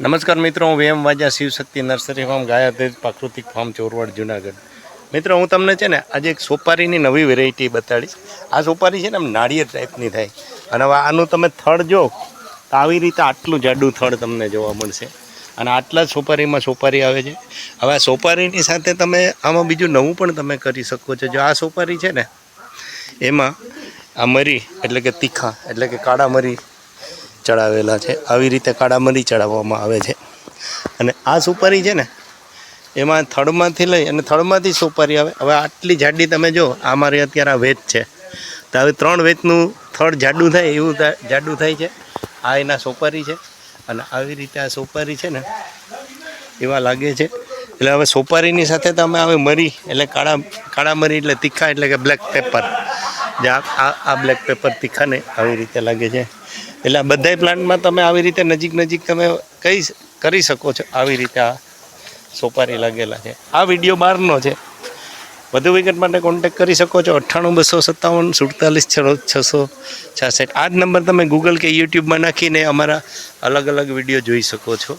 નમસ્કાર મિત્રો, હું વેમ વાજા શિવશક્તિ નર્સરી ફાર્મ, ગાયાધેજ પ્રાકૃતિક ફાર્મ, ચોરવાડ, જુનાગઢ. મિત્રો, હું તમને છે ને, આજે એક સોપારીની નવી વેરાયટી બતાડીશ. આ સોપારી છે ને, આમ નાળિયેર ટાઈપની થાય. અને હવે આનું તમે થડ જો, તો આવી રીતે આટલું જાડું થડ તમને જોવા મળશે. અને આટલા જ સોપારીમાં સોપારી આવે છે. હવે આ સોપારીની સાથે તમે આમાં બીજું નવું પણ તમે કરી શકો છો. જો આ સોપારી છે ને, એમાં આ મરી, એટલે કે તીખા, એટલે કે કાળા મરી ચડાવેલા છે. આવી રીતે કાળા મરી ચડાવવામાં આવે છે. અને આ સુપારી છે ને, એમાં થડમાંથી લઈ અને થડમાંથી સુપારી આવે. હવે આટલી જાડી તમે જો આ મારી અત્યારે આ વેચ છે. તો હવે ત્રણ વેચનું થડ જાડું થાય, એવું જાડું થાય છે. આ એના સોપારી છે. અને આવી રીતે આ સોપારી છે ને, એવા લાગે છે. એટલે હવે સોપારીની સાથે તમે હવે મરી, એટલે કાળા કાળા મરી એટલે તીખા, એટલે કે બ્લેક પેપર જે આ- આ બ્લેક પેપર તીખાને આવી રીતે લાગે છે. એટલે આ બધાય પ્લાન્ટમાં તમે આવી રીતે નજીક નજીક તમે કઈ કરી શકો છો આવી રીતે આ સોપારી લાગેલા છે. આ વીડિયો બહારનો છે. વધુ વિગત માટે કોન્ટેક કરી શકો છો. અઠ્ઠાણું બસો સત્તાવન સુડતાલીસ છસો છાસઠ. આ જ નંબર તમે ગૂગલ કે યુટ્યુબમાં નાખીને અમારા અલગ અલગ વીડિયો જોઈ શકો છો.